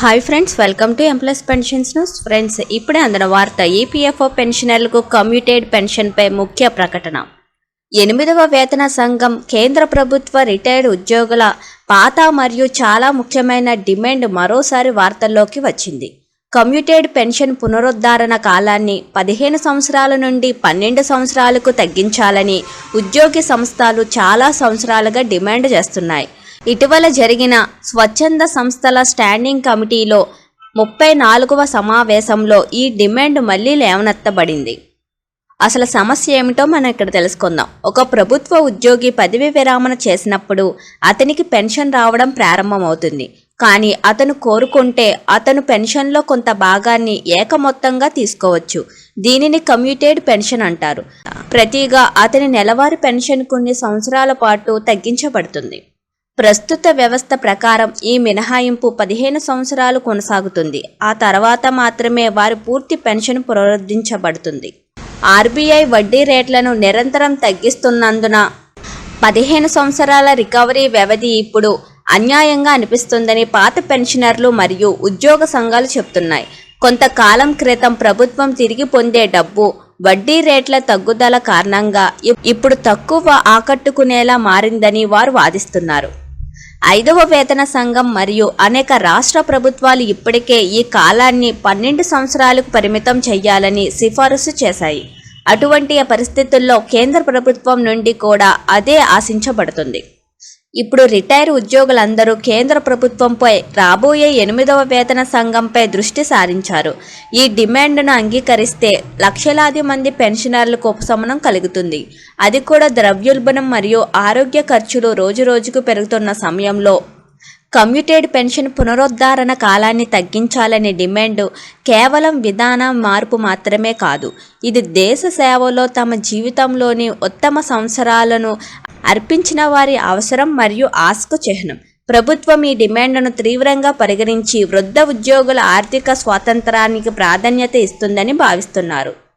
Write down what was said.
Hi friends welcome to employees pensions news friends ఇప్పుడే అందిన వార్త ఈపీఎఫ్ఓ పెన్షనర్లకు కమ్యూటేడ్ పెన్షన్పై ముఖ్య ప్రకటన. ఎనిమిదవ వేతన సంఘం కేంద్ర ప్రభుత్వ రిటైర్డ్ ఉద్యోగుల పాత మరియు చాలా ముఖ్యమైన డిమాండ్ మరోసారి వార్తల్లోకి వచ్చింది. కమ్యూటేడ్ పెన్షన్ పునరుద్ధరణ కాలాన్ని పదిహేను సంవత్సరాల నుండి పన్నెండు సంవత్సరాలకు తగ్గించాలని ఉద్యోగి సంస్థలు చాలా సంవత్సరాలుగా డిమాండ్ చేస్తున్నాయి. ఇటీవల జరిగిన స్వచ్ఛంద సంస్థల స్టాండింగ్ కమిటీలో ముప్పై నాలుగవ సమావేశంలో ఈ డిమాండ్ మళ్ళీ లేవనెత్తబడింది. అసలు సమస్య ఏమిటో మనం ఇక్కడ తెలుసుకుందాం. ఒక ప్రభుత్వ ఉద్యోగి పదవి విరామణ చేసినప్పుడు అతనికి పెన్షన్ రావడం ప్రారంభమవుతుంది. కానీ అతను కోరుకుంటే అతను పెన్షన్లో కొంత భాగాన్ని ఏకమొత్తంగా తీసుకోవచ్చు. దీనిని కమ్యూటేడ్ పెన్షన్ అంటారు. ప్రతిగా అతని నెలవారీ పెన్షన్ కొన్ని సంవత్సరాల పాటు తగ్గించబడుతుంది. ప్రస్తుత వ్యవస్థ ప్రకారం ఈ మినహాయింపు పదిహేను సంవత్సరాలు కొనసాగుతుంది. ఆ తర్వాత మాత్రమే వారి పూర్తి పెన్షన్ పునరుద్ధరించబడుతుంది. ఆర్బీఐ వడ్డీ రేట్లను నిరంతరం తగ్గిస్తున్నందున పదిహేను సంవత్సరాల రికవరీ వ్యవధి ఇప్పుడు అన్యాయంగా అనిపిస్తుందని పాత పెన్షనర్లు మరియు ఉద్యోగ సంఘాలు చెప్తున్నాయి కొంతకాలం క్రితం ప్రభుత్వం తిరిగి పొందే డబ్బు వడ్డీ రేట్ల తగ్గుదల కారణంగా ఇప్పుడు తక్కువ ఆకట్టుకునేలా మారిందని వారు వాదిస్తున్నారు. ఐదవ వేతన సంఘం మరియు అనేక రాష్ట్ర ప్రభుత్వాలు ఇప్పటికే ఈ కాలాన్ని పన్నెండు సంవత్సరాలకు పరిమితం చేయాలని సిఫారసు చేశాయి. అటువంటి పరిస్థితుల్లో కేంద్ర ప్రభుత్వం నుండి కూడా అదే ఆశించబడుతుంది. ఇప్పుడు రిటైర్ ఉద్యోగులందరూ కేంద్ర ప్రభుత్వంపై రాబోయే ఎనిమిదవ వేతన సంఘంపై దృష్టి సారించారు. ఈ డిమాండ్ను అంగీకరిస్తే లక్షలాది మంది పెన్షనర్లకు ఉపశమనం కలుగుతుంది. అది కూడా ద్రవ్యోల్బణం మరియు ఆరోగ్య ఖర్చులు రోజురోజుకు పెరుగుతున్న సమయంలో. కమ్యూటెడ్ పెన్షన్ పునరుద్ధరణ కాలాన్ని తగ్గించాలనే డిమాండ్ కేవలం విధాన మార్పు మాత్రమే కాదు. ఇది దేశ సేవలో తమ జీవితంలోని ఉత్తమ సంవత్సరాలను అర్పించిన వారి అవసరం మరియు ఆస్కు చిహ్నం. ప్రభుత్వం ఈ డిమాండ్ను తీవ్రంగా పరిగణించి వృద్ధ ఉద్యోగుల ఆర్థిక స్వాతంత్రానికి ప్రాధాన్యత ఇస్తుందని భావిస్తున్నారు.